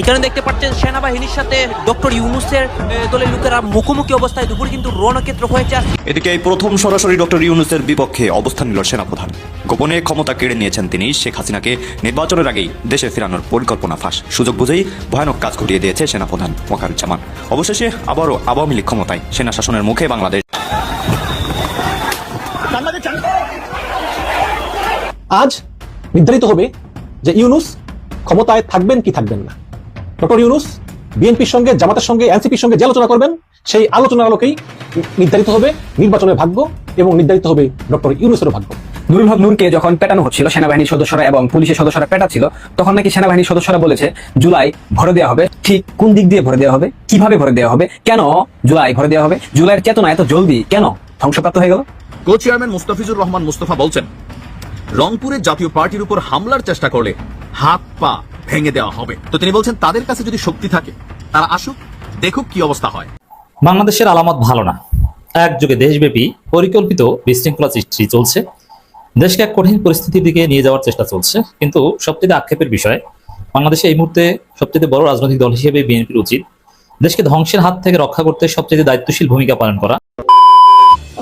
এখানে দেখতে পাচ্ছেন সেনাবাহিনীর সাথে ডক্টর ইউনুসের দলের লোকেরা মুখোমুখি অবস্থায় দুপুরে কিন্তু রণক্ষেত্র হয়েছে। এদিকে এই প্রথম সরাসরি ডক্টর ইউনুসের বিপক্ষে অবস্থান নিল সেনাপ্রধান। গোপনে ক্ষমতা কেড়ে নিয়েছেন তিনি শেখ হাসিনাকে। নির্বাচনের আগেই দেশে ফেরানোর পরিকল্পনা ফাঁস। সুযোগ বুঝেই ভয়ানক কাজ ঘটিয়ে দিয়েছে সেনাপ্রধান ওয়াকারুজ্জামান অবশেষে আবারও আওয়ামী লীগ ক্ষমতায়। সেনা শাসনের মুখে বাংলাদেশ। আজ নির্ধারিত হবে যে ইউনুস ক্ষমতায় থাকবেন কি থাকবেন না। ডক্টর ইউনুস বিএনপির সঙ্গে জামাতের সঙ্গে এনসিপির সঙ্গে যে আলোচনা করবেন সেই আলোচনার আলোকেই নির্ধারিত হবে নির্বাচনের ভাগ্য এবং নির্ধারিত হবে ডক্টর ইউনুসের ভাগ্য। নুরুল হক নূরকে যখন পেটানো হচ্ছিল সেনাবাহিনীর সদস্যরা এবং পুলিশের সদস্যরা পেটাচ্ছিল তখন নাকি সেনাবাহিনীর সদস্যরা বলেছে জুলাই ভরে দেওয়া হবে। ঠিক কোন দিক দিয়ে ভরে দেওয়া হবে? কীভাবে ভরে দেওয়া হবে? কেন জুলাই ভরে দেওয়া হবে? জুলাইয়ের চেতনা এত জলদি কেন? ধ্বংসপ্রাপ্ত হয়ে গেল। কো চেয়ারম্যান মুস্তাফিজুর রহমান মুস্তফা বলছেন রংপুরে জাতীয় পার্টির উপর হামলার চেষ্টা করলে হাত পা ভেঙে দেওয়া হবে। তো তিনি বলছেন, তাদের কাছে যদি শক্তি থাকে, তারা আসুক, দেখুক কি অবস্থা হয়। বাংলাদেশের আলামত ভালো না। একযোগে দেশব্যাপী পরিকল্পিত বিশৃঙ্খলা সৃষ্টি চলছে। দেশকে এক কঠিন পরিস্থিতির দিকে নিয়ে যাওয়ার চেষ্টা চলছে। কিন্তু সবচেয়ে আক্ষেপের বিষয়, বাংলাদেশে এই মুহূর্তে সবচেয়ে বড় রাজনৈতিক দল হিসেবে বিএনপির উচিত। দেশকে ধ্বংসের হাত থেকে রক্ষা করতে সবচেয়ে দায়িত্বশীল ভূমিকা পালন করা।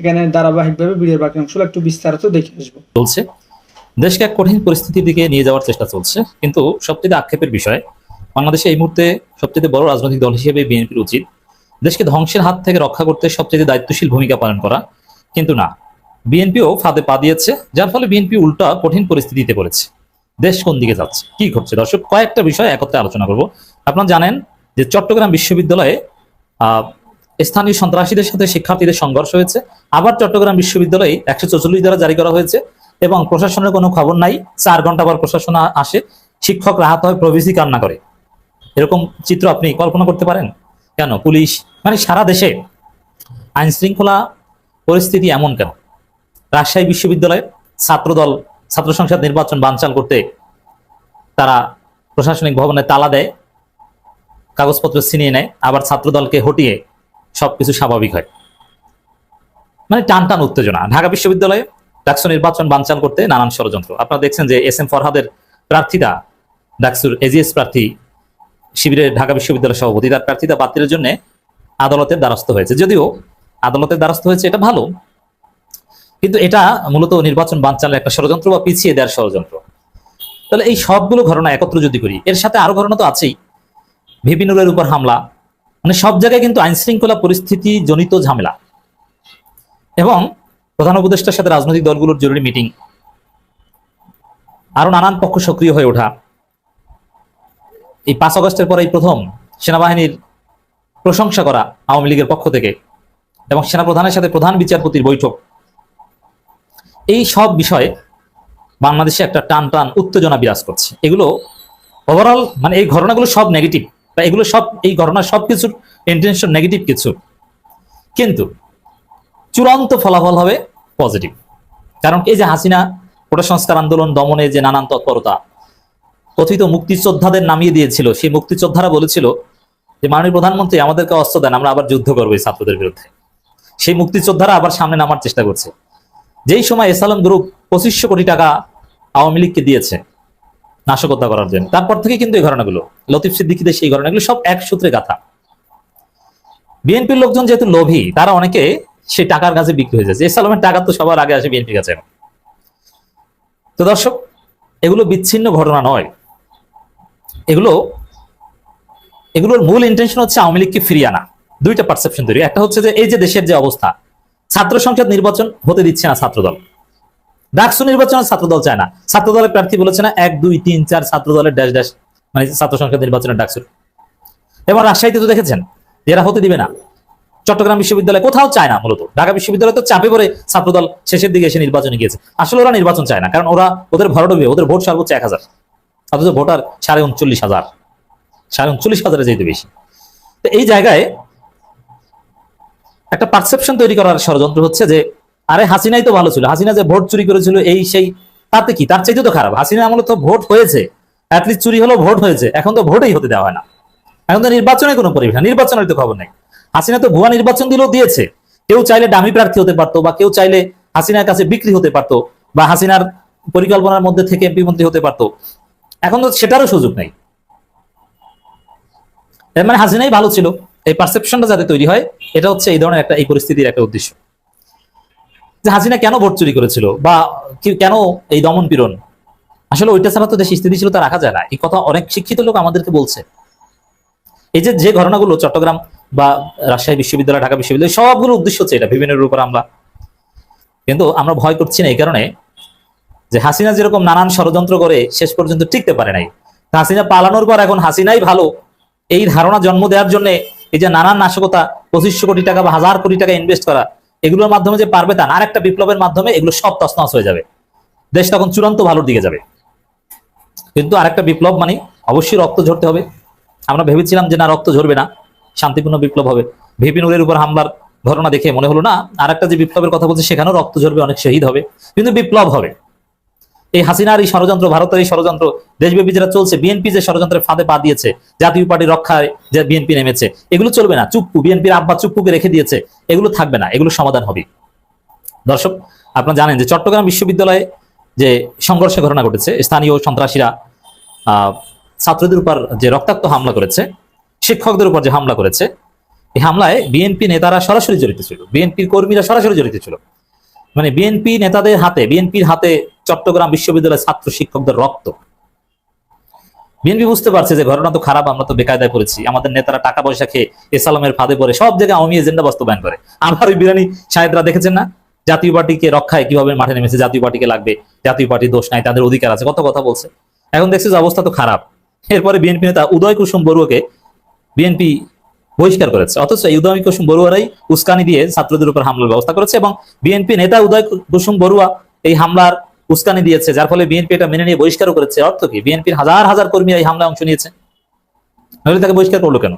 এখানে ধারাবাহিকভাবে ভিডিওর বাকি অংশগুলো একটু বিস্তারিত দেখে আসব। চলছে। দেশকে এক কঠিন পরিস্থিতির দিকে নিয়ে যাওয়ার চেষ্টা চলছে, কিন্তু সবচেয়ে আক্ষেপের বিষয়, বাংলাদেশে এই মুহূর্তে সবচেয়ে বড় রাজনৈতিক দল হিসেবে বিএনপির উচিত। দেশকে ধ্বংসের হাত থেকে রক্ষা করতে সবচেয়ে দায়িত্বশীল ভূমিকা পালন করা, কিন্তু না। বিএনপিও ফাঁদে পা দিয়েছে, যার ফলে বিএনপি উল্টা কঠিন পরিস্থিতিতে পড়েছে। দেশ কোন দিকে যাচ্ছে, কি ঘটছে? দর্শক, কয়েকটা বিষয় একত্রে আলোচনা করব। আপনারা জানেন যে চট্টগ্রাম বিশ্ববিদ্যালয়ে স্থানীয় সন্ত্রাসীদের সাথে শিক্ষার্থীদের সংঘর্ষ হয়েছে। আবার চট্টগ্রাম বিশ্ববিদ্যালয়ে একশো চৌচল্লিশ দ্বারা জারি করা হয়েছে এবং প্রশাসনের কোনো খবর নাই। চার ঘণ্টা পর প্রশাসন আসে, শিক্ষক রাহাত হয় প্রভৃতি কান্না করে। এরকম চিত্র আপনি কল্পনা করতে পারেন? কেন? পুলিশ মানে সারা দেশে আইন শৃঙ্খলা পরিস্থিতি এমন কেন? রাজশাহী বিশ্ববিদ্যালয়ে ছাত্রদল, ছাত্র সংসদ নির্বাচন বানচাল করতে তারা প্রশাসনিক ভবনে তালা দেয়, কাগজপত্র ছিনিয়ে নেয়, আবার ছাত্রদলকে হটিয়ে সবকিছু স্বাভাবিক হয়। মানে টান টান উত্তেজনা। ঢাকা বিশ্ববিদ্যালয়ে ডাকসু নির্বাচন বানচাল করতে নানান ষড়যন্ত্র। আপনারা দেখছেন যে এস এম ফরহাদের প্রার্থিতা ডাকসুর এজিএস প্রার্থী, শিবিরের ঢাকা বিশ্ববিদ্যালয় সভাপতি, তার প্রার্থিতা বাতিলের জন্য আদালতের দ্বারস্থ হয়েছে। যদিও আদালতের দ্বারস্থ হয়েছে, এটা ভালো, কিন্তু এটা মূলত নির্বাচন বানচালের একটা ষড়যন্ত্র বা পিছিয়ে দেওয়ার ষড়যন্ত্র। তাহলে এই সবগুলো ঘটনা একত্র যদি করি, এর সাথে আরও ঘটনা তো আছেই। ভিপি নুরের উপর হামলা মানে সব জায়গায় কিন্তু আইন শৃঙ্খলা পরিস্থিতি জনিত ঝামেলা। এবং প্রধান উপদেষ্টার সাথে রাজনৈতিক দলগুলোর জরুরি মিটিং আরও নানান পক্ষ সক্রিয় হয়ে ওঠা। এই পাঁচ আগস্টের পর এই প্রথম সেনাবাহিনীর প্রশংসা করা আওয়ামী লীগের পক্ষ থেকে এবং সেনাপ্রধানের সাথে প্রধান বিচারপতির বৈঠক। এই সব বিষয়ে বাংলাদেশে একটা টান টান উত্তেজনা বিরাজ করছে। এগুলো ওভারঅল মানে এই ঘটনাগুলো সব নেগেটিভ বা এগুলো সব, এই ঘটনা সব কিছুর ইন্টেনশন নেগেটিভ কিছু। কিন্তু চূড়ান্ত ফলাফল হবে পজিটিভ কারণ এই যে হাসিনা কোটা সংস্কার আন্দোলন দমনে যে নানান তৎপরতা, কথিত মুক্তিযোদ্ধাদের নামিয়ে দিয়েছিল, সেই মুক্তিযোদ্ধারা বলেছিল যে, মাননীয় প্রধানমন্ত্রী, আমাদেরকে অস্ত্র দেন, আমরা আবার যুদ্ধ করব এই ছাত্রদের বিরুদ্ধে। সেই মুক্তিযোদ্ধারা আবার সামনে নামার চেষ্টা করছে। যেই সময় এসালাম গ্রুপ পঁচিশশো কোটি টাকা আওয়ামী লীগকে দিয়েছে নাশকতা করার জন্য, তারপর থেকে কিন্তু এই ঘটনাগুলো, লতিফ সিদ্দিকিদের সেই ঘটনাগুলো সব এক সূত্রে গাথা। বিএনপির লোকজন যেহেতু লোভী, তারা অনেকে সেই টাকার কাছে বিক্রি হয়ে যাচ্ছে। এসালামের টাকা তো সবার আগে আসে বিএনপির কাছে। তো দর্শক, এগুলো বিচ্ছিন্ন ঘটনা নয়। এগুলো, এগুলোর মূল ইন্টেনশন হচ্ছে আওয়ামী লীগকে ফিরিয়ে আনা। দুইটা পারসেপশন তৈরি। একটা হচ্ছে যে এই যে দেশের যে অবস্থা, ছাত্র সংসদ নির্বাচন হতে দিচ্ছে না ছাত্রদল। ডাকসু নির্বাচনে ছাত্রদল চায় না। ছাত্রদলের প্রার্থী বলেছে না, এক, দুই, তিন, চার ছাত্রদলের ড্যাশ ড্যাশ মানে ছাত্র সংসদ নির্বাচনের ডাকসুর এবং রাজশাহীতে তো দেখেছেন, এরা হতে দিবে না। চট্টগ্রাম বিশ্ববিদ্যালয় কোথাও চায় না মূলত। ঢাকা বিশ্ববিদ্যালয় তো চাপে পড়ে ছাত্রদল শেষের দিকে এসে নির্বাচনে গিয়েছে। আসলে ওরা নির্বাচন চায় না, কারণ ওরা ওদের ভরডবে ওদের ভোট সর্বোচ্চ এক হাজার। অথচ ভোটার সাড়ে উনচল্লিশ হাজার। সাড়ে উনচল্লিশ হাজারে যেহেতু বেশি। তো এই জায়গায় একটা পারসেপশন তৈরি করার ষড়যন্ত্র হচ্ছে যে, আরে হাসিনাই তো ভালো ছিল, হাসিনা যে ভোট চুরি করেছিল, এই সেই, তাতে কি? তার চাইতে তো খারাপ। হাসিনা আমলে তো ভোট হয়েছে। অ্যাটলিস্ট চুরি হলো ভোট হয়েছে। এখন তো ভোটেই হতে দেওয়া হয় না। এখন তো নির্বাচনের কোনো পরিবেশ নির্বাচনের তো খবর নেই। হাসিনা তো ভুয়া নির্বাচন দিলেও দিয়েছে। কেউ চাইলে ডামি প্রার্থী হতে পারতো বা কেউ চাইলে হাসিনার কাছে বিক্রি হতে পারতো বা হাসিনার পরিকল্পনার মধ্যে থেকে এমপি মন্ত্রী হতে পারতো। এখন তো সেটারও সুযোগ নেই। এর মানে হাসিনাই ভালো ছিল। এই পারসেপশনটা যাতে তৈরি হয়, এটা হচ্ছে এই ধরনের একটা, এই পরিস্থিতির একটা উদ্দেশ্য। যে হাসিনা কেন ভোট চুরি করেছিল বা কেন এই দমন পীড়ন? আসলে ওইটা ছাড়া তো দেশ স্থিতিশীলতা রাখা যায় না। এই কথা অনেক শিক্ষিত লোক আমাদেরকে বলছে। এই যে যে ঘটনাগুলো চট্টগ্রাম বা রাজশাহী বিশ্ববিদ্যালয়, ঢাকা বিশ্ববিদ্যালয় সবগুলো উদ্দেশ্য হচ্ছে এটা বিভিন্নের উপর আমরা। কিন্তু আমরা ভয় করছি না এই কারণে যে হাসিনা যেরকম নানান ষড়যন্ত্র করে শেষ পর্যন্ত টিকতে পারে নাই। হাসিনা পালানোর পর এখন হাসিনাই ভালো। এই ধারণা জন্ম দেওয়ার জন্য এই যে নানান নাশকতা, পঁচিশশো কোটি টাকা বা হাজার কোটি টাকা ইনভেস্ট করা, এগুলোর মাধ্যমে যে পারবে তা আর একটা বিপ্লবের মাধ্যমে এগুলো সব তছনছ হয়ে যাবে। দেশ তখন চূড়ান্ত ভালোর দিকে যাবে। কিন্তু আরেকটা বিপ্লব মানে অবশ্যই রক্ত ঝরতে হবে। আমরা ভেবেছিলাম যে না, রক্ত ঝরবে না। শান্তিপূর্ণ বিপ্লব হবে। ভিপি নুরের উপর হামলার ঘটনা দেখে মনে হলো না আরেকটা যে বিপ্লবের কথা বলছে সেখানেও রক্ত ঝরবে অনেক শহীদ হবে। কিন্তু বিপ্লব হবে। এই হাসিনার এই ষড়যন্ত্র ভারতের এই ষড়যন্ত্র দেশব্যাপী যেটা চলছে বিএনপি যে ষড়যন্ত্রের ফাঁদে পা দিয়েছে জাতীয় পার্টি রক্ষায় যে বিএনপি নেমেছে এগুলো চলবে না। চুপ্পু বিএনপির আব্বা চুপ্পুকে রেখে দিয়েছে এগুলো থাকবে না এগুলো সমাধান হবে। দর্শক আপনারা জানেন যে চট্টগ্রাম বিশ্ববিদ্যালয়ে যে সংঘর্ষের ঘটনা ঘটেছে স্থানীয় সন্ত্রাসীরা আহ, ছাত্রদের উপর যে রক্তাক্ত হামলা করেছে শিক্ষকদের উপর যে হামলা করেছে, এই হামলায় বিএনপি নেতারা সরাসরি জড়িত ছিল। বিএনপির কর্মীরা সরাসরি জড়িত ছিল। মানে বিএনপি নেতাদের হাতে, বিএনপির হাতে চট্টগ্রাম বিশ্ববিদ্যালয়ের ছাত্র শিক্ষকদের রক্ত। বিএনপি বুঝতে পারছে যে ঘটনা তো খারাপ, আমরা তো বেকায়দায় পড়েছি। আমাদের নেতারা টাকা পয়সা খেয়ে এসালামের ফাঁদে পড়ে, সব জায়গায় আওয়ামী এজেন্ডা বাস্তবায়ন করে। আমার ওই বিরানি সাহেবরা দেখেছেন না? জাতীয় পার্টিকে রক্ষায় কীভাবে মাঠে নেমেছে, জাতীয় পার্টিকে লাগবে, জাতীয় পার্টির দোষ নাই, তাদের অধিকার আছে, কত কথা বলছে। এখন দেখছি যে অবস্থা তো খারাপ। এরপরে বিএনপি নেতা উদয় কুসুম বড়ুয়াকে বিএনপি বহিষ্কার করেছে। অথচ এই উদয় কুসুম বড়ুয়ারাই উস্কানি দিয়ে ছাত্রদের উপর হামলার ব্যবস্থা করেছে এবং বিএনপি নেতা উদয় কুসুম বড়ুয়া এই হামলার উস্কানি দিয়েছে, যার ফলে বিএনপি এটা মেনে নিয়ে বহিষ্কারও করেছে। অর্থ কি? বিএনপির হাজার হাজার কর্মী এই হামলায় অংশ নিয়েছে। নইলে তাকে বহিষ্কার করল কেন?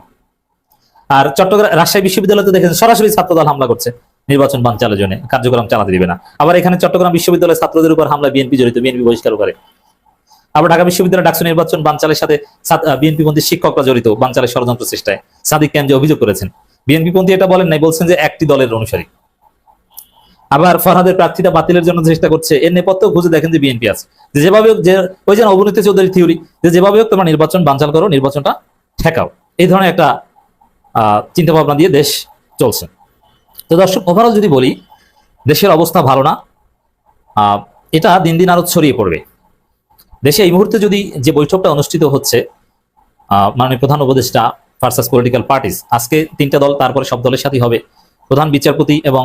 আর চট্টগ্রাম রাজশাহী বিশ্ববিদ্যালয়তে দেখেছেন, সরাসরি ছাত্রদল হামলা করছে। নির্বাচন বানচালের জন্য, কার্যক্রম চালাতে দিবে না। আবার এখানে চট্টগ্রাম বিশ্ববিদ্যালয়ের ছাত্রদের উপর হামলা বিএনপি জড়িত, বিএনপি বহিষ্কার করে। আবার ঢাকা বিশ্ববিদ্যালয় ডাকসু নির্বাচন বানচালের সাথে বিএনপি পন্থী শিক্ষকরা জড়িত বানচালের ষড়যন্ত্র চেষ্টায়। সাদিক যে অভিযোগ করেছেন? বিএনপি পন্থী এটা বলেন নাই, বলছেন যে একটি দলের অনুসারী। আবার ফরহাদের প্রার্থীতা বাতিলের জন্য চেষ্টা করছে, এর নেপথ্য খুঁজে দেখেন যে বিএনপি আছে। যে যেভাবে হোক, যে ওই যেন অবনীতি চৌধুরী থিওরি, যে যেভাবে হোক তোমরা নির্বাচন বানচাল করো, নির্বাচনটা ঠেকাও। এই ধরনের একটা চিন্তা ভাবনা দিয়ে দেশ চলছে। তো দর্শক ওভারঅল যদি বলি, দেশের অবস্থা ভালো না এটা দিন দিন আরও ছড়িয়ে পড়বে। দেশে এই মুহূর্তে যদি যে বৈঠকটা অনুষ্ঠিত হচ্ছে মাননীয় প্রধান উপদেষ্টা ভার্সাস পলিটিক্যাল পার্টিস আজকে তিনটা দল, তারপরে সব দলের সাথেই হবে। প্রধান বিচারপতি এবং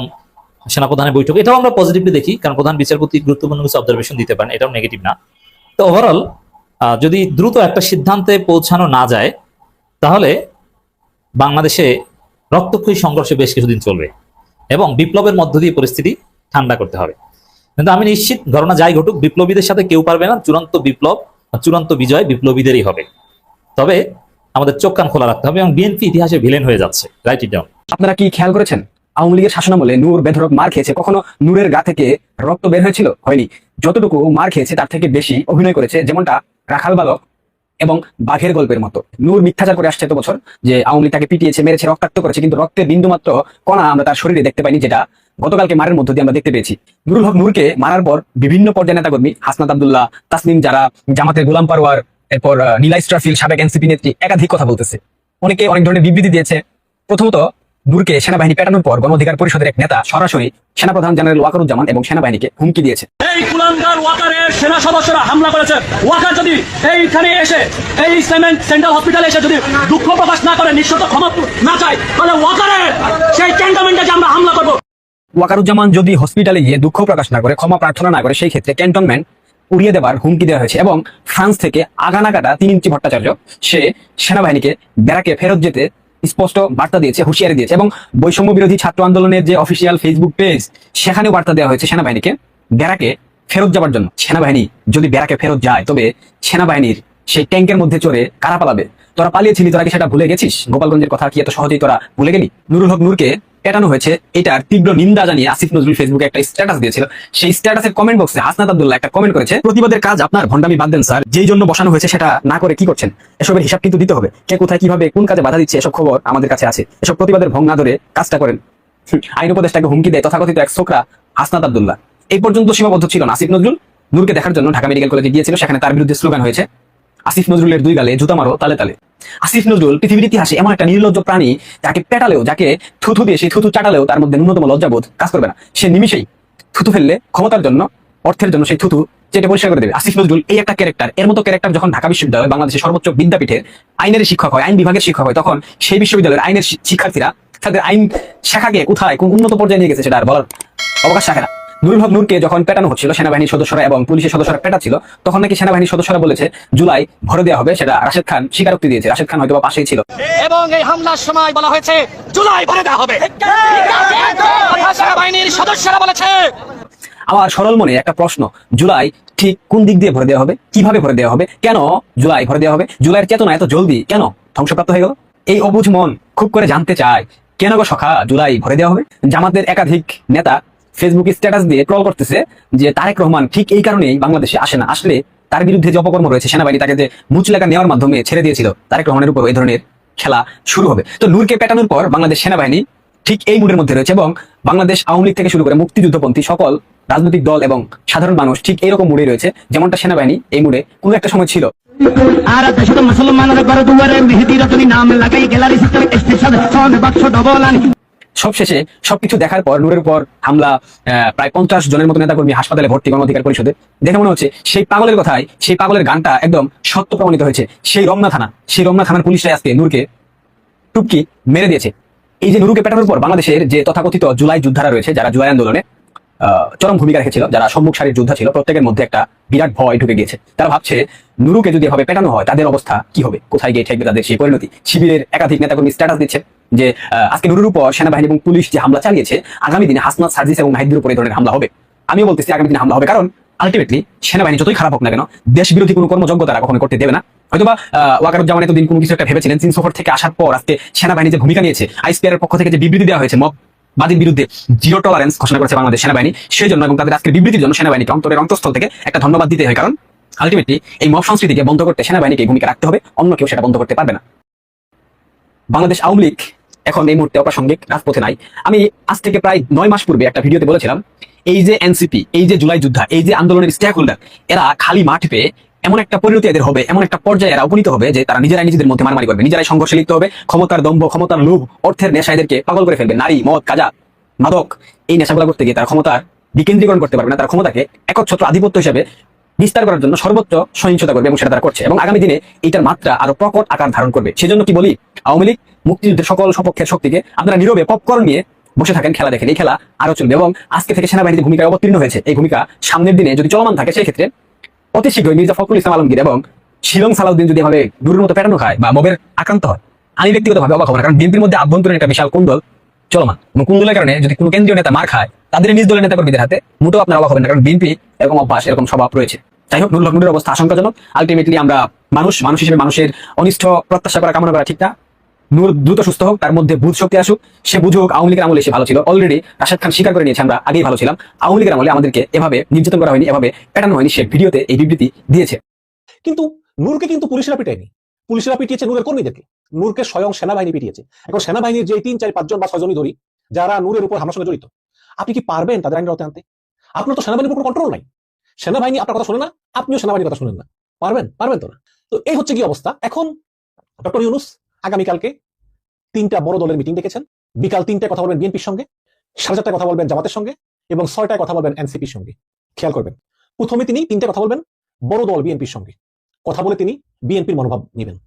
সেনাপ্রধানের বৈঠক, এটাও আমরা পজিটিভলি দেখি, কারণ প্রধান বিচারপতি গুরুত্বপূর্ণ কিছু অবজারভেশন দিতে পারেন, এটাও নেগেটিভ না। তো ওভারঅল যদি দ্রুত একটা সিদ্ধান্তে পৌঁছানো না যায়, তাহলে বাংলাদেশে রক্তক্ষয়ী সংঘর্ষে বেশ কিছুদিন চলবে এবং বিপ্লবের মধ্য দিয়ে পরিস্থিতি ঠান্ডা করতে হবে। কিন্তু আমি নিশ্চিত ঘটনা যাই ঘটুক, বিপ্লবীদের সাথে কেউ পারবে না, চূড়ান্ত বিপ্লব চূড়ান্ত বিজয় বিপ্লবীদেরই হবে। তবে আমাদের চোখ কান খোলা রাখতে হবে এবং বিএনপি ইতিহাসে ভিলেন হয়ে যাচ্ছে। রাইট ইট ডাউন আপনারা কি খেয়াল করেছেন? আওয়ামী লীগের শাসনামলে নূর বেধরক মার খেয়েছে। কখনো নূরের গা থেকে রক্ত বের হয়েছিল? হয়নি। যতটুকু মার খেয়েছে, তার থেকে বেশি অভিনয় করেছে যেমনটা রাখাল বালক এবং বাঘের গল্পের মতো। নূর মিথ্যাচার করে আসছে এত বছর যে আওয়ামী লীগ তাকে পিটিয়েছে, মেরেছে, রক্তাক্ত করেছে, কিন্তু রক্তের বিন্দু মাত্র কণা আমরা তার শরীরে দেখতে পাইনি, যেটা গতকালকে মারের মধ্য দিয়ে আমরা দেখতে পেয়েছি। নুরুল হক নূরকে মারার পর বিভিন্ন পর্যায়ের নেতাকর্মী হাসনাত আব্দুল্লাহ তাসনিম যারা জামাতের গোলাম পারওয়ার এরপর আহ, নীলা ইস্ট্রাফিল সাবেক এনসিপি নেত্রী একাধিক কথা বলতেছে। অনেকে অনেক ধরনের বিবৃতি দিয়েছে। প্রথমত নূরকে সেনাবাহিনী পেটানোর পর গণ অধিকার পরিষদের এক নেতা সরাসরি সেনাপ্রধান জেনারেল ওয়াকারুজ্জামান এবং সেনাবাহিনীকে হুমকি দিয়েছে। সেনা সদস্যরা হামলা করেছে। ওয়াকার যদি এইখানে এসে এই সেন্ট্রাল হসপিটালে এসে যদি দুঃখ প্রকাশ না করে নিঃশত ক্ষমা না চায় তাহলে ওয়াকারের সেই ক্যান্টনমেন্টে যে আমরা হামলা করব। ওয়াকারুজ্জামান যদি হসপিটালে গিয়ে দুঃখ প্রকাশ না করে, ক্ষমা প্রার্থনা না করে, সেই ক্ষেত্রে ক্যান্টনমেন্ট উড়িয়ে দেবার হুমকি দেওয়া হয়েছে এবং ফ্রান্স থেকে আগানা কাটা তিন ইঞ্চি ভট্টাচার্য, সে সেনাবাহিনীকে ব্যারাকে ফেরত যেতে স্পষ্ট বার্তা দিয়েছে, হুঁশিয়ারি দিয়েছে এবং বৈষম্য বিরোধী ছাত্র আন্দোলনের যে অফিসিয়াল ফেসবুক পেজ সেখানেও বার্তা দেওয়া হয়েছে সেনাবাহিনীকে ব্যারাকে ফেরত যাবার জন্য। সেনাবাহিনী যদি ব্যারাকে ফেরত যায়, তবে সেনাবাহিনীর সেই ট্যাঙ্কের মধ্যে চড়ে কারা পালাবে? তোরা পালিয়েছিলি, তোরা কি সেটা ভুলে গেছিস? গোপালগঞ্জের কথা কি এত সহজেই তোরা ভুলে গেলি? নুরুল হক নূরকে পেটানো হয়েছে, এটার তীব্র নিন্দা জানিয়ে আসিফ নজরুল ফেসবুকে একটা স্ট্যাটাস দিয়েছিল। সেই স্ট্যাটাসের কমেন্ট বক্সে হাসনাত আব্দুল্লাহ একটা কমেন্ট করেছে, প্রতিবাদের কাজ আপনার ভন্ডামি বাদ দেন স্যার যেই জন্য বসানো হয়েছে সেটা না করে কি করছেন? এসবের হিসাব কিন্তু দিতে হবে। কে কোথায় কীভাবে, কোন কাজে বাধা দিচ্ছে, এসব খবর আমাদের কাছে আছে। এসব প্রতিবাদের ভঙ্গ না ধরে কাজটা করেন। আইন উপদেষ্টাকে হুমকি দেয় তথাকথিত এক ছোকরা হাসনাত আব্দুল্লাহ। এই পর্যন্ত সীমাবদ্ধ ছিল না আসিফ নজরুল। নূরকে দেখার জন্য ঢাকা মেডিকেল কলেজে গিয়েছিল, সেখানে তার বিরুদ্ধে স্লোগান হয়েছে আসিফ নজরুলের দুই গালে জুতা মারো তালে তালে। আসিফ নজরুল পৃথিবীর ইতিহাসে এমন একটা নির্লজ্জ প্রাণী, যাকে পেটালেও, যাকে থুথু দিয়ে সেই থুথু চাটালেও তার মধ্যে ন্যূনতম লজ্জাবোধ কাজ করবে না। সে নিমিশেই থুতু ফেললে ক্ষমতার জন্য, অর্থের জন্য সেই থুতু চেটে পরিষ্কার করে দেবে। আসিফ নজরুল এই একটা ক্যারেক্টার, এর মতো ক্যারেক্টার যখন ঢাকা বিশ্ববিদ্যালয়, বাংলাদেশের সর্বোচ্চ বিদ্যাপীঠের আইনের শিক্ষক হয়, আইন বিভাগের শিক্ষক হয়, তখন সেই বিশ্ববিদ্যালয়ের আইনের শিক্ষার্থীরা তাদের আইন শাখাকে কোথায়, কোন উন্নত পর্যায়ে নিয়ে গেছে সেটা আর বলার অবকাশ রাখে নুরুল হক নূরকে যখন পেটানো হচ্ছিল সেনাবাহিনীর সদস্যরা এবং পুলিশের সদস্যরা পেটাচ্ছিল তখন নাকি সেনাবাহিনীর সদস্যরা বলেছে জুলাই ভরে দেওয়া হবে সেটা রাশেদ খান স্বীকারোক্তি দিয়েছে। রাশেদ খান হয়তো বা পাশেই ছিল। এবং এই হামলার সময় বলা হয়েছে জুলাই ভরে দেওয়া হবে। সেনাবাহিনীর সদস্যরা বলেছে আমার সরল মনে একটা প্রশ্ন জুলাই ঠিক কোন দিক দিয়ে ভরে দেওয়া হবে? কীভাবে ভরে দেওয়া হবে? কেন জুলাই ভরে দেওয়া হবে? জুলাইয়ের চেতনা এত জলদি কেন ধ্বংসপ্রাপ্ত হয়ে গেল? এই অবুঝ মন খুব করে জানতে চায় কেন গো সখা জুলাই ভরে দেওয়া হবে? জামাতের একাধিক নেতা ফেসবুকে স্ট্যাটাস দিয়ে ট্রল করতেছে যে তারেক রহমান ঠিক এই কারণেই বাংলাদেশে আসে না। আসলে তার বিরুদ্ধে যে অপকর্ম রয়েছে সেনাবাহিনী তাকে যে মুচলেখা নেওয়ার মাধ্যমে ছেড়ে দিয়েছিল, তারেক রহমানের উপর এই ধরনের খেলা শুরু হবে। তো নূরকে পেটানোর পর বাংলাদেশ সেনাবাহিনী ঠিক এই মুডের মধ্যে রয়েছে এবং বাংলাদেশ আওয়ামী লীগ থেকে শুরু করে মুক্তিযুদ্ধপন্থী সকল রাজনৈতিক দল এবং সাধারণ মানুষ ঠিক এইরকম মুডে রয়েছে, যেমনটা সেনাবাহিনী এই মুডে কোনো একটা সময় ছিল। আর সবশেষে সবকিছু দেখার পর, নূরের পর হামলা প্রায় পঞ্চাশ জনের মতো নেতাকর্মী হাসপাতালে ভর্তি গণ অধিকার পরিষদে। দেখে মনে হচ্ছে সেই পাগলের কথায়, সেই পাগলের গানটা একদম সত্য প্রমাণিত হয়েছে। সেই রমনা থানা, সেই রমনা থানার পুলিশরা আজকে নূরকে টুপকি মেরে দিয়েছে। এই যে নুরুকে পেটানোর পর বাংলাদেশের যে তথাকথিত জুলাই যোদ্ধারা রয়েছে, যারা জুলাই আন্দোলনে চরম ভূমিকা রেখেছিল, যারা সম্মুখ সারির যোদ্ধা ছিল, প্রত্যেকের মধ্যে একটা বিরাট ভয় ঢুকে গিয়েছে। তারা ভাবছে নুরুকে যদি এভাবে পেটানো হয়, তাদের অবস্থা কি হবে? কোথায় গিয়ে ঠেকবে তাদের সেই পরিণতি? শিবিরের একাধিক নেতাকর্মী স্ট্যাটাস দিচ্ছে। যে আজকে নুরুর উপর সেনাবাহিনী এবং পুলিশ যে হামলা চালিয়েছে, আগামী দিনে হাসনাত, সার্জিস এবং নাহিদের উপর এই ধরনের হামলা হবে। আমিও বলতেছি আগামী দিনে হামলা হবে, কারণ আলটিমেটলি সেনাবাহিনী যতই খারাপ হোক না কেন দেশ বিরোধী কোনো কর্মযোগ্য তারা কখনো করতে দেবে না। হয়তোবা ওয়াকারুজ্জামান এতদিন কোনো কিছু একটা ভেবেছিলেন, চীন সফর থেকে আসার পর আজকে সেনাবাহিনী যে ভূমিকা নিয়েছে আইসপিআর এর পক্ষ থেকে যে বিবৃতি দেওয়া হয়েছে মব বাদীর বিরুদ্ধে জিরো টলারেন্স ঘোষণা করেছে বাংলাদেশ সেনাবাহিনী, সেই জন্য এবং তাদের আজকের বিবৃতির জন্য সেনাবাহিনীকে অন্তরের অন্তঃস্থল থেকে একটা ধন্যবাদ দিতে হয়, কারণ আলটিমেটলি এই মব সংস্কৃতিকে বন্ধ করতে সেনাবাহিনীকে ভূমিকা রাখতে হবে, অন্য কেউ সেটা বন্ধ করতে পারবে না। বাংলাদেশ আওয়ামী লীগ এখন এই মুহূর্তে অপ্রাসঙ্গিক রাজপথে নাই। আমি আজ থেকে প্রায় নয় মাস পূর্বে একটা ভিডিওতে বলেছিলাম, এই যে এনসিপি, এই যে জুলাই যোদ্ধা, এই যে আন্দোলনের স্টেক হোল্ডার এরা খালি মাঠ পেয়ে এমন একটা পরিণতি এদের হবে, এমন একটা পর্যায়ে এরা উপনীত হবে যে তারা নিজেরাই নিজেদের মধ্যে মারামারি করবে, নিজেরাই সংঘর্ষে লিপ্ত হবে, ক্ষমতার দম্ভ, ক্ষমতার লোভ, অর্থের নেশা এদেরকে পাগল করে ফেলবে, নারী, মদ, কাজা, মাদক, এই নেশাগুলো করতে গিয়ে তারা ক্ষমতার বিকেন্দ্রীকরণ করতে পারবে না, তার ক্ষমতাকে একচ্ছত্র আধিপত্য হিসেবে বিস্তার করার জন্য সর্বোচ্চ সহিংসতা করবে এবং সেটা তারা করছে এবং আগামী দিনে এইটার মাত্রা আরও প্রকট আকার ধারণ করবে। সেজন্য কি বলি, আওয়ামী লীগ মুক্তিযুদ্ধের সকল সপক্ষের শক্তিকে আপনারা নীরবে পপকর্ন নিয়ে বসে থাকেন, খেলা দেখেন। এই খেলা আরও চলবে এবং আজকে থেকে সেনাবাহিনীর ভূমিকায় অবতীর্ণ হয়েছে। এই ভূমিকা সামনের দিনে যদি চলমান থাকে, সেই ক্ষেত্রে অতি শীঘ্রই মির্জা ফখরুল ইসলাম আলমগীর এবং শিলং সালাউদ্দিন যদি এভাবে দূরের মতো পেটানো খায় বা মবের আক্রান্ত হয়, আমি ব্যক্তিগতভাবে অবাক হব কারণ বিএনপির মধ্যে আভ্যন্তরীণ একটা বিশাল কুন্দল চলমান। এবং কুন্দলের কারণে যদি কোনো কেন্দ্রীয় নেতা মার খায়, তাদের নিজ দলের নেতা কর্মীদের হাতে মোটেও আপনার অবাক হবেন না, কারণ বিএনপি এরকম অভ্যাস, এরকম স্বভাব রয়েছে। যাই হোক, নুরুল হকনুরের অবস্থা আশঙ্কাজনক। আলটিমেটলি আমরা মানুষ মানুষ হিসেবে মানুষের অনিষ্ট প্রত্যাশা করা, কামনা করা ঠিক না। দ্রুত সুস্থ হোক, তার মধ্যে বুধ শক্তি আসুক, সে বুঝুক আওয়ামী লীগের আমলে সে ভালো ছিল। অলরেডি রাশেদ খান স্বীকার করে নিয়েছে, আমরা আগেই ভালো ছিলাম। আওয়ামী লীগের আমলে আমাদেরকে এভাবে নির্যাতন করা হয়নি, এভাবে পেটানো হয়নি, সে ভিডিওতে এই বিবৃতি দিয়েছে। কিন্তু নূরকে কিন্তু পুলিশেরা পিটায়নি। পুলিশেরা পিটিয়েছে নূরের কর্মীদেরকে। নূরকে স্বয়ং সেনাবাহিনী পিটিয়েছে। এখন সেনাবাহিনীর যে তিন, চার, পাঁচজন বা ছয়জনই ধরি যারা নূরের উপর হামলার সঙ্গে জড়িত, আপনি কি পারবেন তাদের আইন আওতায় আনতে? আপনার তো সেনাবাহিনীর উপর কন্ট্রোল নাই। সেনাবাহিনী আপনার কথা শোনে না, আপনিও সেনাবাহিনীর কথা শুনেন না। পারবেন? পারবেন তো না? তো এই হচ্ছে কি অবস্থা? এখন ডক্টর ইউনুস আগামীকালকে তিনটা বড় দলের মিটিং ডেকেছেন বিকাল তিনটায় কথা বলবেন বিএনপির সঙ্গে, সাড়ে চারটায় কথা বলবেন জামাতের সঙ্গে এবং ছয়টায় কথা বলবেন এনসিপির সঙ্গে। খেয়াল করবেন, প্রথমে তিনি তিনটে কথা বলবেন বড় দল বিএনপির সঙ্গে। কথা বলে তিনি বিএনপির মনোভাব নেবেন।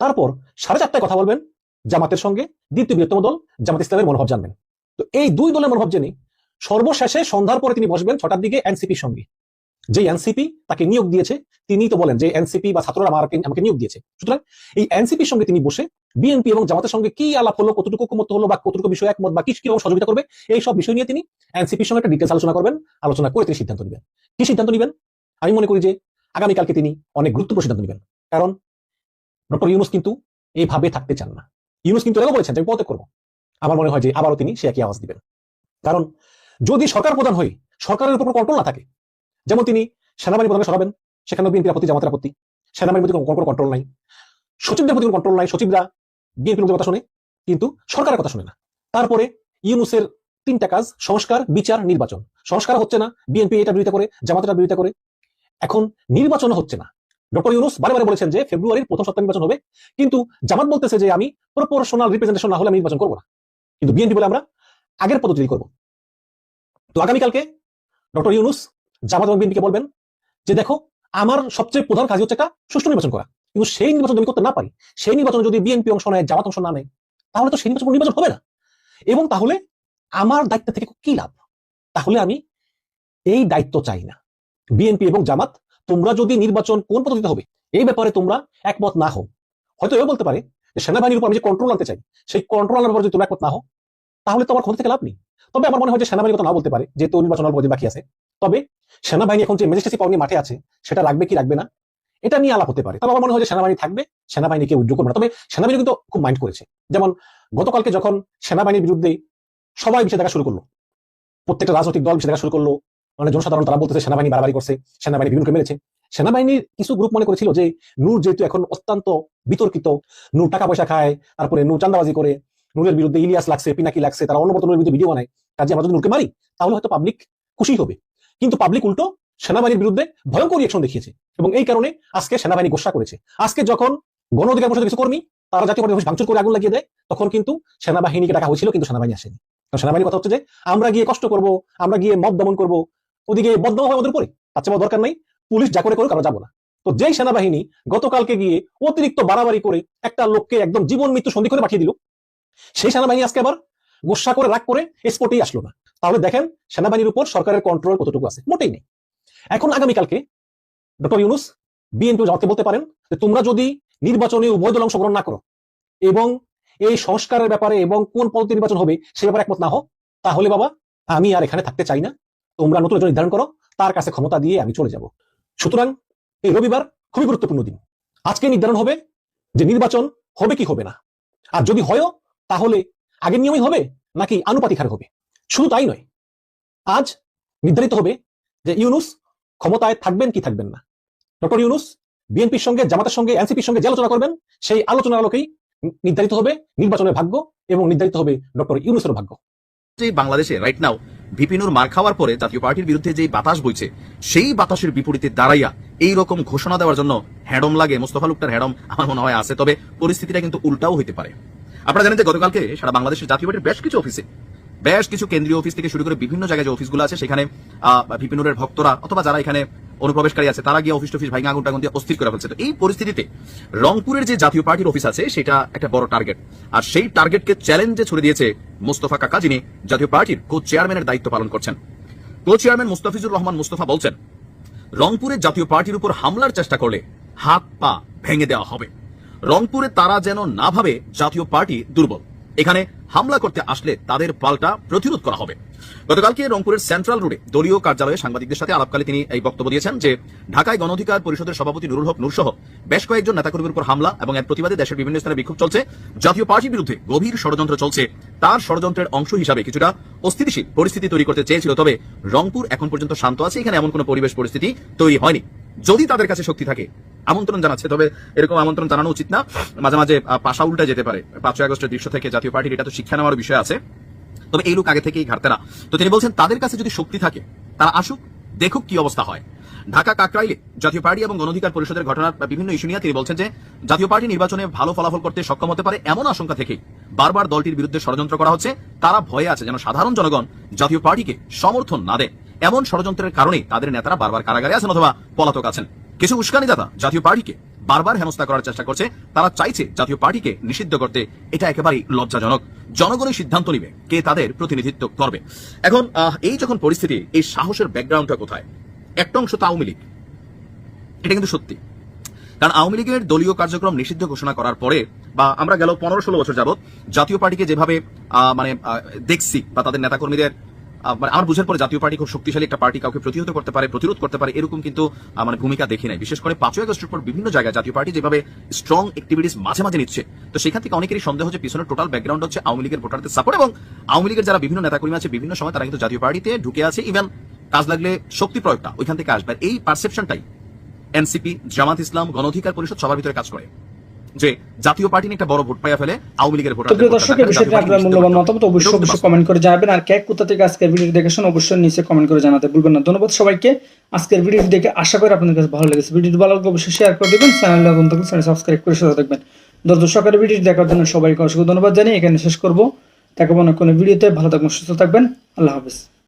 তারপর সাড়ে চারটায় কথা বলবেন জামাতের সঙ্গে, দ্বিতীয় বৃহত্তম দল জামাত ইসলামের মনোভাব জানবেন। তো এই দুই দলের মনোভাব জেনে সর্বশেষে সন্ধ্যার পরে তিনি বসবেন ছটার দিকে এনসিপির সঙ্গে। যে এনসিপি তাকে নিয়োগ দিয়েছে, তিনি তো বলেন যে এনসিপি বা ছাত্ররা আমাকে আমাকে নিয়োগ দিয়েছে। সুতরাং এই এনসিপির সঙ্গে তিনি বসে বিএনপি এবং জামাতের সঙ্গে কি আলাপ হলো, কতটুকু ঐকমত্য হলো বা কতটুকু বিষয় একমত বা কি কীরকম সহযোগিতা করবে, এই সব বিষয় নিয়ে তিনি এনসিপির সঙ্গে একটা ডিটেলস আলোচনা করবেন, আলোচনা করে তিনি সিদ্ধান্ত নেবেন। কি সিদ্ধান্ত নেবেন? আমি মনে করি যে আগামীকালকে তিনি অনেক গুরুত্বপূর্ণ সিদ্ধান্ত নেবেন। কারণ ডক্টর ইউনুস কিন্তু এইভাবে থাকতে চান না। ইউনুস কিন্তু এটাও বলেছেন যে আমি পদত্যাগ করব। আমার মনে হয় যে আবারও তিনি সে একই আওয়াজ দিবেন। কারণ যদি সরকার প্রধান হয়ে সরকারের উপর কন্ট্রোল না থাকে যেমন তিনি সেনাবাহিনী প্রধানে সরাবেন সেখানে বিএনপির আপত্তি জামাতের আপত্তি। সেনাবাহিনীর প্রতি কোনো কন্ট্রোল নাই। সচিবদের প্রতি কোনো কন্ট্রোল নাই। সচিবরা বিএনপির কথা শুনে, কিন্তু সরকারের কথা শুনে না। তারপরে ইউনুসের তিনটা কাজ, সংস্কার, বিচার, নির্বাচন। সংস্কার হচ্ছে না বিএনপি এটা বিরোধিতা করে জামাত বিরোধিতা করে। এখন নির্বাচন হচ্ছে না। ডক্টর ইউনুস বারে বারে বলেছেন যে ফেব্রুয়ারির প্রথম সপ্তাহে নির্বাচন হবে, কিন্তু জামাত বলতেছে যে আমি প্রপোর্শনাল রিপ্রেজেন্টেশন না হলে আমি নির্বাচন করব না। কিন্তু বিএনপি বলে আমরা আগের পদ্ধতি করব। তো আগামীকালকে ডক্টর ইউনুস জামাত এবং বিএনপিকে বলবেন যে দেখো, আমার সবচেয়ে প্রধান কাজ হচ্ছে একটা সুষ্ঠু নির্বাচন করা। কিন্তু সেই নির্বাচন যদি করতে না পারি, সেই নির্বাচনে যদি বিএনপি অংশ নেয় জামাত অংশ না নেয়, তাহলে তো সেই নির্বাচন নির্বাচন হবে না। এবং তাহলে আমার দায়িত্ব থেকে কি লাভ? তাহলে আমি এই দায়িত্ব চাই না। বিএনপি এবং জামাত, তোমরা যদি নির্বাচন কোন পদ্ধতিতে হবে, এই ব্যাপারে তোমরা একমত না হও। হয়তো এও বলতে পারে যে সেনাবাহিনীর উপর আমি যে কন্ট্রোল আনতে চাই, সেই কন্ট্রোল আনার ব্যাপারে যদি তোমরা একমত না হও, তাহলে তো আমার ক্ষমতা থেকে লাভ নেই। তবে আমার মনে হয় যে সেনাবাহিনীর কথা না বলতে পারে, যেহেতু নির্বাচন অল্প বাকি আছে। তবে সেনাবাহিনী এখন যে ম্যাজিস্ট্রেসি পাওয়া মাঠে আছে, সেটা রাখবে কি রাখবে না, এটা নিয়ে আলাপ হতে পারে। তবে আমার মনে হয় যে সেনাবাহিনী থাকবে, সেনাবাহিনীকে উদ্যোগ করবে না। তবে সেনাবাহিনী কিন্তু খুব মাইন্ড করেছে। যেমন গতকালকে যখন সেনাবাহিনীর বিরুদ্ধে সবাই বিষয় শুরু করল, প্রত্যেকটা রাজনৈতিক দল বিষয় শুরু করল মানে জনসাধারণ তারা বলতেছে সেনাবাহিনী বাড়াবাড়ি করছে, সেনাবাহিনী বিভিন্ন মেরেছে। সেনাবাহিনীর কিছু গ্রুপ মনে করেছিল যে নূর যেহেতু এখন অত্যন্ত বিতর্কিত, নূর টাকা পয়সা খায়, তারপরে নূর চান্দাবাজি করে, নূরের বিরুদ্ধে ইলিয়াস লাগছে, পিনাকি লাগছে, তারা অন্য মতো নূরের বিরুদ্ধে ভিডিও বানায়, কাজে আমরা যদি নূরকে মারি, তাহলে হয়তো পাবলিক খুশি হবে। কিন্তু পাবলিক উল্টো সেনাবাহিনীর বিরুদ্ধে ভয়ঙ্কর রিয়েকশন দেখিয়েছে এবং এই কারণে আজকে সেনাবাহিনী গোসা করেছে। আজকে যখন গণ অধিকার পরিষদের কিছু কর্মী তারা জাতীয় অফিস ভাঙচুর করে আগুন লাগিয়ে দেয়, তখন কিন্তু সেনাবাহিনীকে ডাকা হয়েছিল, কিন্তু সেনাবাহিনী আসেনি। তো সেনাবাহিনীর কথা হচ্ছে যে, আমরা গিয়ে কষ্ট করব, আমরা গিয়ে মত দমন করব, ওদিকে বদনাম হবে আমাদের উপরে। আচ্ছা দরকার নাই, পুলিশ যা করে করুক, আমরা যাব না। তো যেই সেনাবাহিনী গতকালকে গিয়ে অতিরিক্ত বাড়াবাড়ি করে একটা লোককে একদম জীবন মৃত্যু সন্ধি করে পাঠিয়ে দিল, সেই সেনাবাহিনী আজকে আবার গোসা করে, রাগ করে স্পটেই আসলো না। তাহলে দেখেন সেনাবাহিনীর উপর সরকারের কন্ট্রোল কতটুকু আছে? মোটেই নেই। এখন আগামীকালকে ডক্টর ইউনুস বিএনপি জামাতকে বলতে পারেন যে তোমরা যদি নির্বাচনে উভয় দল অংশগ্রহণ না করো এবং এই সংস্কারের ব্যাপারে এবং কোন পদ্ধতি নির্বাচন হবে সে ব্যাপারে একমত না হো তাহলে বাবা আমি আর এখানে থাকতে চাই না। তোমরা নতুন একজন নির্ধারণ করো, তার কাছে ক্ষমতা দিয়ে আমি চলে যাব। সুতরাং এই রবিবার খুবই গুরুত্বপূর্ণ দিন। আজকে নির্ধারণ হবে যে নির্বাচন হবে কি হবে না। আর যদি হয়ও, তাহলে আগের নিয়মই হবে নাকি আনুপাতিক হারে হবে? শুধু তাই নয়, আজ নির্ধারিত হবে যে ইউনুস ক্ষমতায় থাকবেন কি থাকবেন না। ডক্টর ইউনুস বিএনপির সঙ্গে, জামাতের সঙ্গে, এনসিপির সঙ্গে যে আলোচনা করবেন, সেই আলোচনার আলোকেই নির্ধারিত হবে নির্বাচনের ভাগ্য এবং নির্ধারিত হবে ডক্টর ইউনুসের ভাগ্য। যে বাংলাদেশে রাইট নাও ভিপিনুর মার খাওয়ার পরে জাতীয় পার্টির বিরুদ্ধে যে বাতাস বইছে, সেই বাতাসের বিপরীতে দাঁড়াইয়া এই রকম ঘোষণা দেওয়ার জন্য হ্যাডম লাগে, মোস্তফা লুকটার হ্যাডম আমার মনে হয় আছে, তবে পরিস্থিতিটা কিন্তু উল্টাও হইতে পারে। আপনারা জানেন যে গতকালকে সারা বাংলাদেশের জাতীয় পার্টির বেশ কিছু অফিসে বেশ কিছু কেন্দ্রীয় অফিস থেকে শুরু করে বিভিন্ন জায়গায় যে অফিসগুলো আছে, সেখানে ভিপিনুরের ভক্তরা অথবা যারা এখানে অনুপ্রবেশকারী আছে, তারা গিয়ে অফিস টফিস ভাইঙ্গা আগুন টাগুন দিয়ে অস্থির করে ফেলছে। তো এই পরিস্থিতিতে রংপুরের যে জাতীয় পার্টির অফিস আছে, সেটা একটা বড় টার্গেট আর সেই টার্গেটকে চ্যালেঞ্জে ছুড়ে দিয়েছে মোস্তফা কাকা, যিনি জাতীয় পার্টির কো চেয়ারম্যানের দায়িত্ব পালন করছেন। কো চেয়ারম্যান মুস্তাফিজুর রহমান মুস্তফা বলছেন, রংপুরের জাতীয় পার্টির উপর হামলার চেষ্টা করলে হাত পা ভেঙে দেওয়া হবে। রংপুরে তারা যেন না ভাবে জাতীয় পার্টি দুর্বল। এখানে হামলা করতে আসলে তাদের পাল্টা প্রতিরোধ করা হবে। গতকালকে রংপুরের সেন্ট্রাল রোডে দলীয় কার্যালয়ে সাংবাদিকদের সাথে আলাপকালে তিনি এই বক্তব্য দিয়েছেন যে, ঢাকায় গণ অধিকার পরিষদের সভাপতি নুরুল হক নূর সহ বেশ কয়েকজন নেতাকর্মীর উপর হামলা এবং এর প্রতিবাদে দেশের বিভিন্ন স্থানে বিক্ষোভ চলছে। জাতীয় পার্টির বিরুদ্ধে গভীর ষড়যন্ত্র চলছে। তার ষড়যন্ত্রের অংশ হিসাবে কিছুটা অস্থিতিশীল পরিস্থিতি তৈরি করতে চেয়েছিল, তবে রংপুর এখন পর্যন্ত শান্ত আছে। এখানে এমন কোনো পরিবেশ পরিস্থিতি তৈরি হয়নি। যদি তাদের কাছে শক্তি থাকে, আমন্ত্রণ জানাচ্ছে, তবে এরকম আমন্ত্রণ জানানো উচিত না। মাঝে মাঝে পাশা উল্টা যেতে পারে। পাঁচই আগস্টের দৃশ্য থেকে জাতীয় পার্টির এটা তো শিক্ষা নেওয়ার বিষয় আছে। তবে এই লোক আগে থেকেই ঘাটতে না। তো তিনি বলছেন, তাদের কাছে যদি শক্তি থাকে, তারা আসুক, দেখুক কি অবস্থা হয়। ঢাকা কাকরাইলে জাতীয় পার্টি এবং গণঅধিকার পরিষদের ঘটনার বিভিন্ন ইস্যু নিয়ে তিনি বলছেন যে, জাতীয় পার্টি নির্বাচনে ভালো ফলাফল করতে সক্ষম হতে পারে এমন আশঙ্কা থেকে বারবার দলটির বিরুদ্ধে ষড়যন্ত্র করা হচ্ছে। তারা ভয়ে আছে যেন সাধারণ জনগণ জাতীয় পার্টিকে সমর্থন না দেয়। এমন ষড়যন্ত্রের কারণে তাদের নেতারা বারবার কারাগারে আছেন অথবা পলাতক আছেন। কিছু উস্কানিদাতা জাতীয় পার্টিকে বারবার হেনস্থা করার চেষ্টা করছে। তারা চাইছে জাতীয় পার্টিকে নিষিদ্ধ করতে। এটা একেবারেই লজ্জাজনক। জনগণই সিদ্ধান্ত নিবে কে তাদের প্রতিনিধিত্ব করবে। এখন এই যখন পরিস্থিতি, এই সাহসের ব্যাকগ্রাউন্ডটা কোথায়? একটা অংশ তো আওয়ামী লীগ। এটা কিন্তু সত্যি। কারণ আওয়ামী লীগের দলীয় কার্যক্রম নিষিদ্ধ ঘোষণা করার পরে, বা আমরা গেল পনেরো ষোলো বছর যাবত জাতীয় পার্টিকে যেভাবে মানে দেখছি বা তাদের নেতাকর্মীদের মানে আমার বুঝার পরে জাতীয় পার্টি খুব শক্তিশালী একটা পার্টি কাউকে প্রতিহত করতে পারে, প্রতিরোধ করতে পারে, এরকম কিন্তু মানে ভূমিকা দেখি নাই। বিশেষ করে পাঁচই আগস্টের পর বিভিন্ন জায়গায় জাতীয় পার্টি যেভাবে স্ট্রং অ্যাক্টিভিটিস মাঝে মাঝে নিচ্ছে, তো সেখান থেকে অনেকেরই সন্দেহ হচ্ছে পিছনের টোটাল ব্যাকগ্রাউন্ড হচ্ছে আওয়ামী লীগের ভোটারদের সাপোর্ট এবং আওয়ামী লীগের যারা বিভিন্ন নেতাকর্মী আছে, বিভিন্ন সময় তারা কিন্তু জাতীয় পার্টিতে ঢুকে আছে। ইভেন কাজ লাগলে শক্তি প্রয়োগটা ওইখান থেকে আসবে। এই পারসেপশনটাই এনসিপি, জামাত ইসলাম গণঅধিকার পরিষদ সবার ভিতরে কাজ করে। যে জাতীয় পার্টি একটা বড় ভোট পাইয়া ফেলে আওয়ামী লীগের ভোট প্রিয় দর্শক এই বিষয়টি আপনার মূল্যবান মতামত অবশ্যই অবশ্যই কমেন্ট করে জানাবেন। আর কে কোথা থেকে আজকের ভিডিও দেখেছেন অবশ্যই নিচে কমেন্ট করে জানাতে ভুলবেন না। ধন্যবাদ সবাইকে। আজকের ভিডিও দেখে আশা করি আপনাদের কাছে ভালো লেগেছে। ভিডিওটি ভালো লাগলে অবশ্যই শেয়ার করে দেবেন চ্যানেল নতুন থাকলে চ্যানেল সাবস্ক্রাইব করে সাথে দেখবেন দর্শকের ভিডিও দেখার জন্য সবাইকে অসংখ্য ধন্যবাদ জানিয়ে এখানে শেষ করব। দেখাবো না কোনো ভিডিওতে। ভালো থাকবেন সুস্থ থাকবেন। আল্লাহ হাফিজ।